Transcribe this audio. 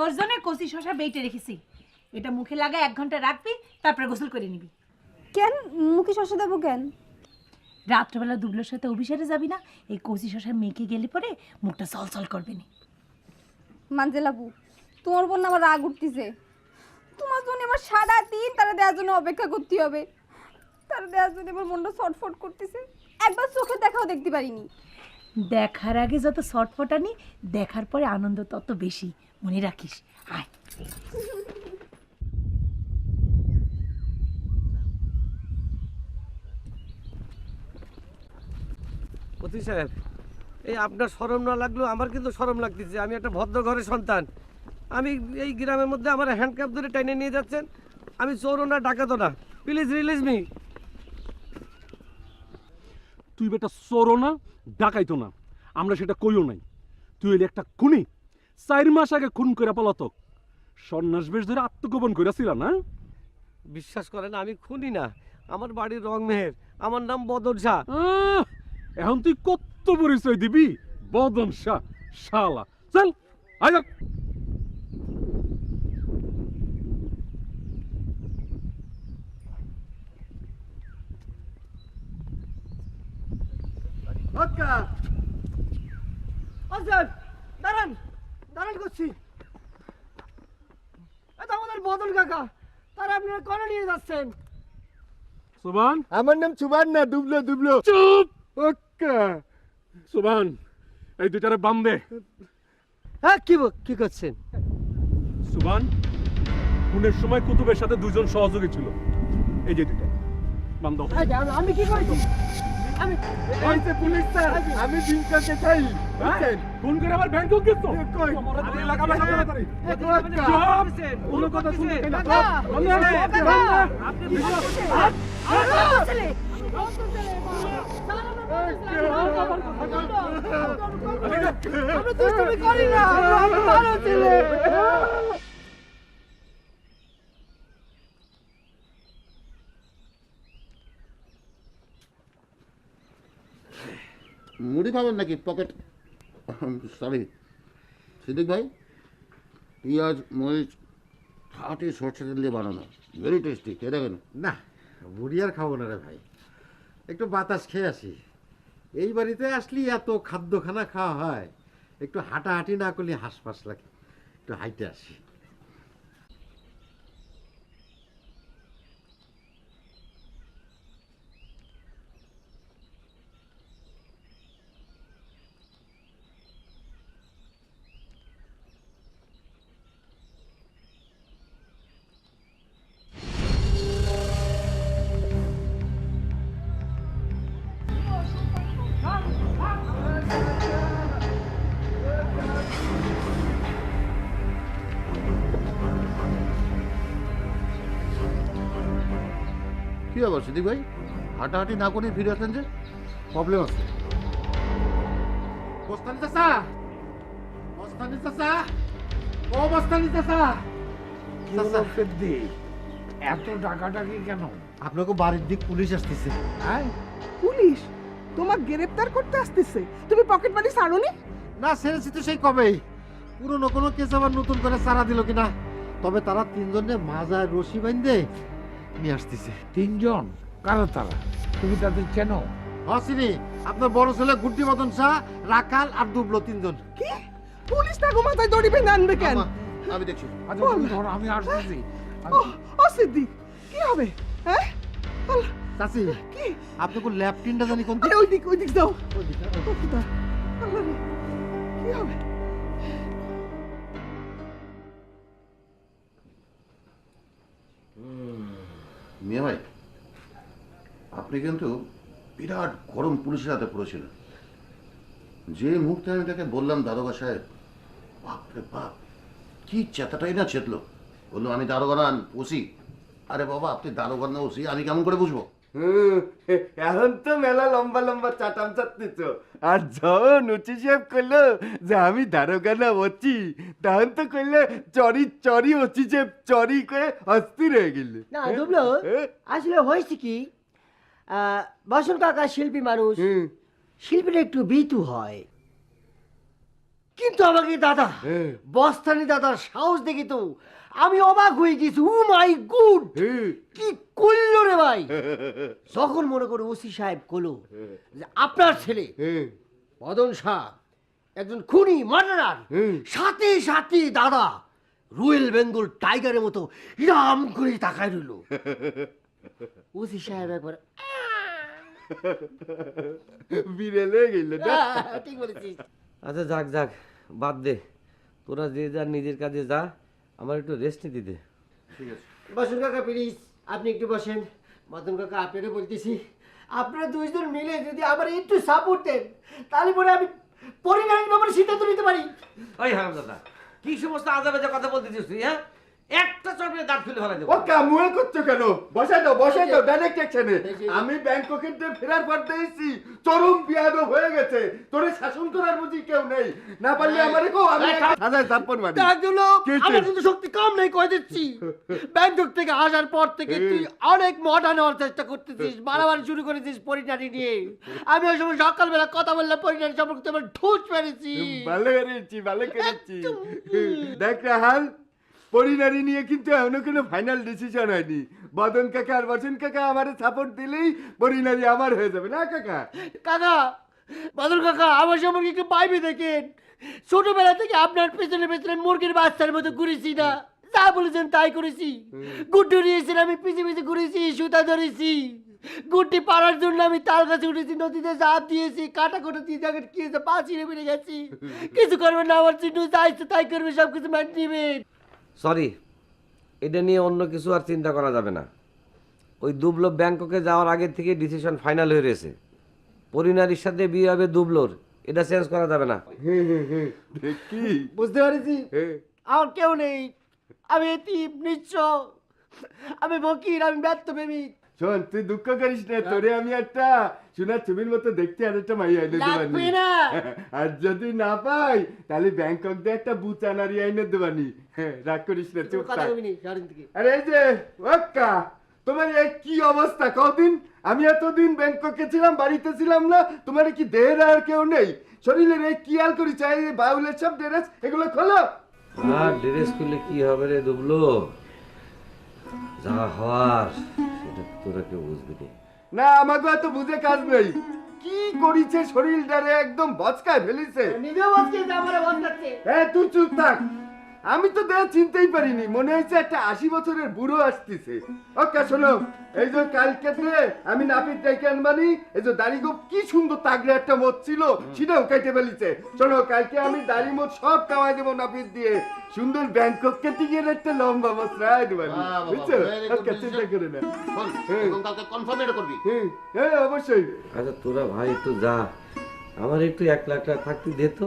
তোর জন্য কচি শশা বেটে রেখেছি। এটা মুখে লাগা এক ঘণ্টা রাখবি তারপরে গোসল করে নিবি। কেন? মুখে শশা দেবো কেন? রাত্রেবেলা দুবলোর সাথে অভিসারে যাবি না এই কচি শশা মেখে গেলে পরে মুখটা চলচল করবে না। মানজেলাপু তোমার বোন আমার রাগ উঠতেছে। তোমার জন্য আমার সারা দিন তারা দেওয়ার জন্য অপেক্ষা করতে হবে। তারা দেওয়ার জন্য আমার মনটা ছটফট করতেছে। একবার চোখে দেখাও দেখতে পারিনি। দেখার আগে যত শর্টফটানি দেখার পরে আনন্দ তত বেশি। মনে রাখিস, আয়। অতি সাহেব, এই আপনার শরম না লাগলেও আমার কিন্তু শরম লাগতেছে। আমি একটা ভদ্র ঘরের সন্তান। আমি এই গ্রামের মধ্যে আমার হ্যান্ডক্যাপ ধরে টেনে নিয়ে যাচ্ছেন। আমি চোরও না ডাকাতো না। প্লিজ রিলিজ মি তুই বেটা চোরও না ডাকাইতো না। আমরা সেটা কইও নাই। তুই হইলে একটা খুনি। চার মাস আগে খুন করে পলাতক। সন্ন্যাস বেশ ধরে আত্মগোপন করেছিল না? বিশ্বাস করেন আমি খুনি না। আমার বাড়ির রং মেহের। আমার নাম বদর শাহ। এখন তুই কত পরিচয় দিবি? বদন শাহ শালা। চল আয় আচ্ছা আচ্ছা দাঁড়ান দাঁড়ান করছি। এটা আমাদের বদল কাকা তারা আপনারা কোনো নিয়ে যাচ্ছেন? সুবান আমার নাম সুবান না দুবলো দুবলো। চুপ! ওকে সুবান এই দুইটারে বাম দে। হ্যাঁ কি কি করছেন? সুবান খুনের সময় কুতুবের সাথে দুজন সহযোগী ছিল। এই যে দুইটা। বাম দাও। আমি- কি করেছি? পুলিশ স্যার আমি দিন চাই খুন করে আবার ব্যাংক গেছো কই? এলাকা বাসা তাড়াতাড়ি চুপ! কোনো কথা শুনতে না। কাকা! বাম দে, বাম দে, বাম দে। আপনি বিশ্বাস আমি দুষ্টুমি করি না আমি ভালো ছেলে মুড়ি খাবেন নাকি পকেট সরি সিদ্দিক ভাই, পেঁয়াজ, মরিচ, খাঁটি সরষে তেল দিয়ে বানানো। ভেরি টেস্টি খেয়ে দেখেন। না, মুড়ি আর খাব না রে ভাই। একটু বাতাস খেয়ে আসি। এই বাড়িতে আসলি এত খাদ্যখানা খাওয়া হয়। একটু হাঁটাহাঁটি না করলে হাসপাস লাগে। একটু হাইটে আসি। কী ব্যাপার সিদ্দিক ভাই? হাঁটাহাঁটি না করে ফিরে আসলেন যে? প্রবলেম আছে। বস্তানি চাষা বস্তানি চাষা ও বস্তানি চাষা এত ডাকাডাকি কেন? আপনাকে বাড়ির দিক পুলিশ আসতেছে। হ্যাঁ? পুলিশ? তোমার গ্রেফতার করতে আসতেছে। তুমি পকেট ছাড়োনি না সেরেছি তো সেই কবেই। পুরনো কোনো কেস আবার নতুন করে সারা দিল কিনা? তবে তারা তিনজনে মাজায় রশি বাইন্দে নিয়ে আসতেছে। তিনজন? কারা তারা? তুমি তাদের চেনো? হসিনি আপনার বড় ছেলে গুড্ডি মদন শাহ রাখাল আর দুবলো তিনজন। কি? পুলিশ তাকে মাথায় দড়ি বেঁধে আনবে কেন? আমি দেখছি। আচ্ছা তুমি ধরো আমি আসতেছি। ও ও সিদ্দিক কি হবে? হ্যাঁ? চাচি কি? আপনি কোন ল্যাপটিনটা জানি কোন ওই দিক ওই দিক যাও ও খোদা, আল্লাহ রে, কি হবে? মিয়া ভাই, আপনি কিন্তু বিরাট গরম পুলিশের হাতে পড়েছিলেন। যে মুহূর্তে আমি তাকে বললাম, দারোগা সাহেব, বাপরে বাপ, কি চেতাটাই না চেতলো বলল, আমি দারোগা না ওসি। আরে বাবা, আপনি দারোগা না, ওসি? আমি কেমন করে বুঝব? এখন তো মেলা লম্বা লম্বা চাটাম চাটনিছ আর যখন উচি সাহেব যে আমি দারোগা না অচি তখন তো কইলে চরি চরি অচি সাহেব চরি করে অস্থির হয়ে গেলে। না দুবলো আসলে হয়েছে কি আহ, বসন কাকা শিল্পী মানুষ শিল্পীরা একটু বিতু হয়। কিন্তু আমাকে দাদা হ্যাঁ। বস্তানি দাদার সাহস দেখি তো আমি অবাক হয়ে গেছি। Oh my god. কি করল রে ভাই? যখন মনে করে ওসি সাহেব কলো যে আপনার ছেলে। মদন শাহ একজন খুনি মার্ডারার। সাথে সাথে দাদা রয়্যাল বেঙ্গল টাইগারের মতো ইরাম করে তাকায় রইল। ওসি সাহেব একবার বিড়েলে গেল ঠিক বলেছিস। আচ্ছা যাক যাক বাদ দে। তোরা যে যা নিজের কাজে যা। আমার একটু রেস্ট নিতে দে। বসুন কাকা প্লিজ আপনি একটু বসেন। মদন কাকা আপনারও বলতেছি। আপনারা দুইজন মিলে যদি আমার একটু সাপোর্ট দেন তাহলে পরে আমি পরিণামের ব্যাপারে সিদ্ধান্ত নিতে পারি। ওই হারাম দাদা কি সমস্ত আজাবেজা কথা বলতেছিস তুই হ্যাঁ? একটা দাঁত ফেলে ফেলা দেবো। করছ কেন? বসাই দাও বসাই দাও ডাইরেক্ট অ্যাকশনে আমি ব্যাংককের দিয়ে ফেরার পর দেখছি চরম বিয়াদব হয়ে গেছে। তোরে শাসন করার বুঝি কেউ নেই। না পারলে আমারে কো আমি হাজার মারি? আমার কিন্তু শক্তি কম নেই কয়ে দিচ্ছি। ব্যাংকক থেকে আসার পর থেকে তুই অনেক মডার্ন হওয়ার চেষ্টা করতেছিস বাড়াবাড়ি শুরু করেছিস পরিণাটি নিয়ে। আমি ওই সময় সকালবেলা কথা বললাম পরিণাটি সম্পর্কে তোমার ঠুস মেরেছি ভালো করেছি ভালো করেছি দেখ রাহাল পরিনারী নিয়ে কিন্তু এখনও কোনো ফাইনাল ডিসিশন হয়নি। বদন কাকা আর বসন কাকা আমার সাপোর্ট দিলেই পরিনারী আমার হয়ে যাবে। না কাকা? কাকা বাদল কাকা আমার সম্পর্কে একটু পাইবে দেখেন। ছোটবেলা থেকে আপনার পেছনে পেছনে মুরগির বাচ্চার মতো ঘুরেছি না। যা বলেছেন তাই করেছি। গুড্ডু নিয়েছেন আমি পিছে পিছে ঘুরেছি সুতা ধরেছি। গুড্ডি পাড়ার জন্য আমি তাল গাছে উঠেছি নদীতে জাপ দিয়েছি কাটা কোটা দিয়ে দেখেন কি হয়েছে পা ছিঁড়ে বেড়ে গেছি। কিছু করবেন না আমার চিন্টু যা ইচ্ছে তাই করবে সব কিছু ম্যান নেবেন সরি এটা নিয়ে অন্য কিছু আর চিন্তা করা যাবে না। ওই দুবলো ব্যাংককে যাওয়ার আগে থেকে ডিসিশন ফাইনাল হয়ে রয়েছে। পরিনারীর সাথে বিয়ে হবে দুবলোর এটা চেঞ্জ করা যাবে না। দেখি বুঝতে পেরেছি। আর কেউ নেই। আমি নিচ্ছ আমি বকির আমি ব্যর্থ প্রেমিক। শোন তুই দুঃখ করিস না তোরে আমি একটা সোনার ছবির মতো দেখতে আর একটা এনে লাগবে দেবানি। আর যদি না পাই তাহলে ব্যাংকক দিয়ে একটা বুচানারি আইনে দেবানি রাগ করিস না চুপ আরে এই যে ওক্কা তোমার এই কি অবস্থা? কদিন? আমি এতদিন ব্যাংককে ছিলাম বাড়িতে ছিলাম না তোমার কি দেহের আর কেউ নেই? শরীরের এই কি আল করি চাই বাউলের সব ড্রেস এগুলো খোলো। আর ড্রেস করলে কি হবে রে দুবলো? যা হওয়ার সেটা তোরা কেউ বুঝবি না। না আমাকে এত বুঝে কাজ নেই। কি করিছে শরীরটারে একদম বচকায় ফেলিছে। নিজেও বলছি আমারে আমার বন্ধাচ্ছে হ্যাঁ তুই চুপ থাক। আমি তো দেহ চিনতেই পারিনি। মনে হয়েছে একটা আশি বছরের বুড়ো আসতেছে। ওকে শোনো এই যে কালকে আমি নাপিত ডেকে আনবানি এই যে দাড়ি গোপ কি সুন্দর তাগড়ে একটা মত ছিল সেটাও কেটে ফেলিছে। শোনো কালকে আমি দাড়ি মত সব কামাই দেবো নাপিত দিয়ে। সুন্দর ব্যাংকক কেটে গিয়ে একটা লম্বা মশলাই দেবানি বুঝছ? ওকে চিন্তা করে না। হ্যাঁ। কনফার্ম এটা করবি? হ্যাঁ হ্যাঁ অবশ্যই। আচ্ছা তোরা ভাই একটু যা। আমার একটু এক লাখ টাকা থাকতে দে তো।